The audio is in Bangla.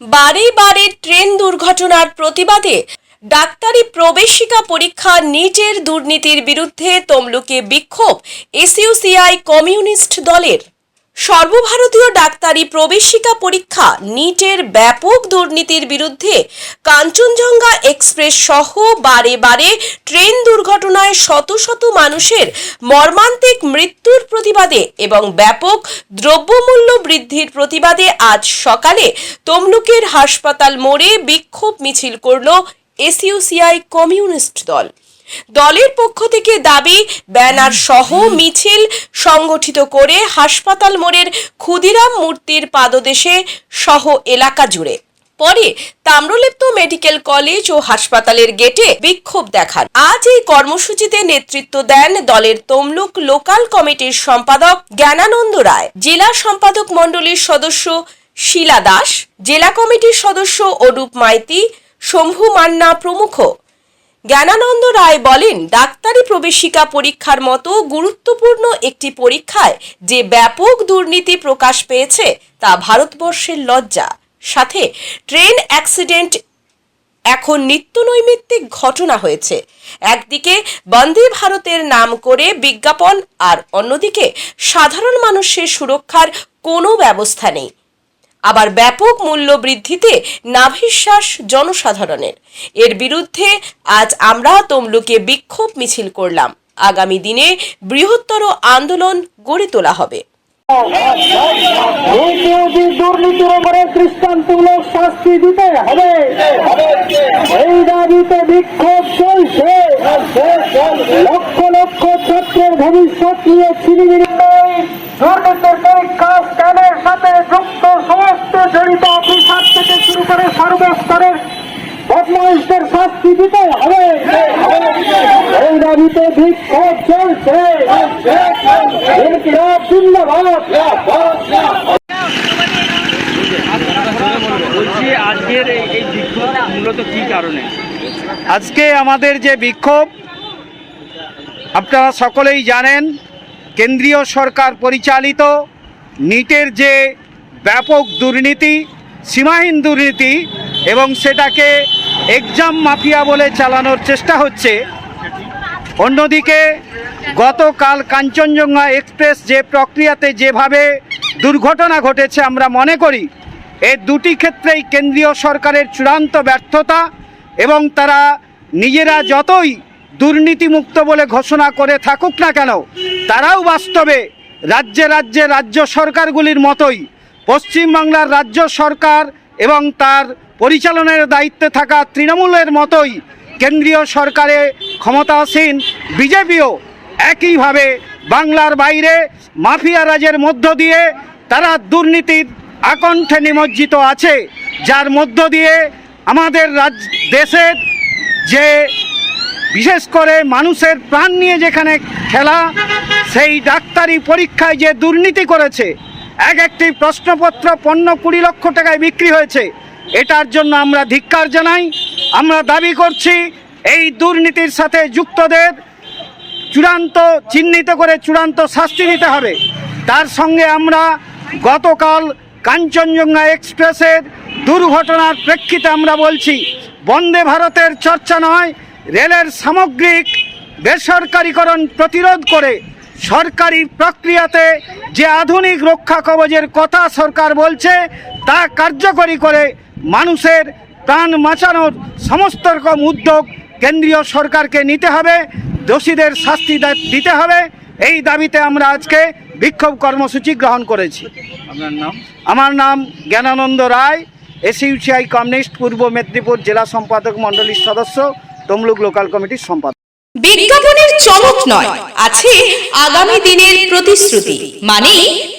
বারে বারে ট্রেন দুর্ঘটনার প্রতিবাদে ডাক্তারি প্রবেশিকা পরীক্ষা, নিটের দুর্নীতির বিরুদ্ধে তমলুকে বিক্ষোভ, এসইউসিআই কমিউনিস্ট দলের। সর্বভারতীয় ডাক্তারি প্রবেশিকা পরীক্ষা নিটের ব্যাপক দুর্নীতির বিরুদ্ধে কাঞ্চনজঙ্ঘা এক্সপ্রেস সহ বারে বারে ট্রেন দুর্ঘটনায় শত শত মানুষের মর্মান্তিক মৃত্যুর প্রতিবাদে এবং ব্যাপক দ্রব্যমূল্য বৃদ্ধির প্রতিবাদে আজ সকালে তমলুকের হাসপাতাল মোড়ে বিক্ষোভ মিছিল করল এসইউসিআই কমিউনিস্ট দল। দলের পক্ষ থেকে দাবি, ব্যানার সহ মিছিল সংগঠিত করে হাসপাতাল মোড়ের ক্ষুদিরাম মূর্তির পাদদেশে সহ এলাকা জুড়ে। পরে তাম্রলিপ্ত মেডিকেল কলেজ ও হাসপাতালের গেটে বিক্ষোভ দেখান। আজ এই কর্মসূচিতে নেতৃত্ব দেন দলের তমলুক লোকাল কমিটির সম্পাদক জ্ঞানানন্দ রায়। জেলা সম্পাদক মণ্ডলীর সদস্য শিলা দাস, জেলা কমিটির সদস্য অরূপ মাইতি, শম্ভু মান্না প্রমুখ। জ্ঞানানন্দ রায় বলেন, ডাক্তারি প্রবেশিকা পরীক্ষার মতো গুরুত্বপূর্ণ একটি পরীক্ষায় যে ব্যাপক দুর্নীতি প্রকাশ পেয়েছে, তা ভারতবর্ষের লজ্জা। সাথে, ট্রেন অ্যাক্সিডেন্ট এখন নিত্যনৈমিত্তিক ঘটনা হয়েছে। একদিকে বন্দে ভারতের নাম করে বিজ্ঞাপন, আর অন্যদিকে সাধারণ মানুষের সুরক্ষার কোনো ব্যবস্থা নেই। আবার ব্যাপক মূল্য বৃদ্ধিতে নাভিশ্বাস জনসাধারণের। এর বিরুদ্ধে আজ আমরা তমলুকে বিক্ষোভ মিছিল করলাম। আগামী দিনে বৃহত্তর আন্দোলন গড়ে তোলা হবে। দুর্নীতির উপরে দৃষ্টান্তমূলক শাস্তি দিতে হবে। এই দাবিতে বিক্ষোভ চলছে। লক্ষ লক্ষ ছাত্রের ভবিষ্যৎ নিয়ে ছিনিমিনি। দুর্নীতির পরীক্ষা স্ক্যানের সাথে যুক্ত সমস্ত জড়িত অফিসার থেকে শুরু করে সর্বস্তরের বদমাইশদের শাস্তি দিতে হবে এই দাবিতে বিক্ষোভ চলছে কারণে আজকে আমাদের যে বিক্ষোভ, আপনারা সকলেই জানেন, কেন্দ্রীয় সরকার পরিচালিত নিটের যে ব্যাপক দুর্নীতি, সীমাহীন দুর্নীতি এবং সেটাকে এক্সাম মাফিয়া বলে চালানোর চেষ্টা হচ্ছে অন্যদিকে, গতকাল কাঞ্চনজঙ্ঘা এক্সপ্রেস যে প্রক্রিয়াতে যেভাবে দুর্ঘটনা ঘটেছে আমরা মনে করি এই দুটি ক্ষেত্রেই কেন্দ্রীয় সরকারের চূড়ান্ত ব্যর্থতা এবং তারা নিজেরা যতই দুর্নীতিমুক্ত বলে ঘোষণা করে থাকুক না কেন, তারাও বাস্তবে রাজ্যে রাজ্যে রাজ্য সরকারগুলির মতোই পশ্চিমবাংলার রাজ্য সরকার এবং তার পরিচালনার দায়িত্বে থাকা তৃণমূলের মতোই কেন্দ্রীয় সরকারে ক্ষমতাসীন বিজেপিও একইভাবে বাংলার বাইরে মাফিয়া রাজের মধ্য দিয়ে তারা দুর্নীতির আকণ্ঠে নিমজ্জিত আছে। যার মধ্য দিয়ে আমাদের রাজ, দেশের যে বিশেষ করে মানুষের প্রাণ নিয়ে যেখানে খেলা, সেই ডাক্তারি পরীক্ষায় যে দুর্নীতি করেছে, এক একটি প্রশ্নপত্র পণ্য কুড়ি লক্ষ টাকায় বিক্রি হয়েছে, এটার জন্য আমরা ধিক্কার জানাই। আমরা দাবি করছি এই দুর্নীতির সাথে যুক্তদের চূড়ান্ত চিহ্নিত করে চূড়ান্ত শাস্তি দিতে হবে। তার সঙ্গে আমরা গতকাল কাঞ্চনজঙ্ঘা এক্সপ্রেসের দুর্ঘটনার প্রেক্ষিতে আমরা বলছি, বন্দে ভারতের চর্চা নয়, রেলের সামগ্রিক বেসরকারীকরণ প্রতিরোধ করে সরকারি প্রক্রিয়াতে যে আধুনিক রক্ষা কবচের কথা সরকার বলছে, তা কার্যকরী করে মানুষের প্রাণ বাঁচানোর সমস্ত রকম উদ্যোগ কেন্দ্রীয় সরকারকে নিতে হবে দোষীদের শাস্তি দিতে হবে এই দাবিতে আমরা আজকে বিক্ষোভ কর্মসূচি গ্রহণ করেছি। আপনার নাম? আমার নাম জ্ঞানানন্দ রায় এসইউসিআই কমিউনিস্ট পূর্ব মেদিনীপুর জেলা সম্পাদক মণ্ডলীর সদস্য তমলুক লোকাল কমিটির সম্পাদক। বিজ্ঞাপনের চমক নয় আছে আগামী দিনের প্রতিশ্রুতি মানে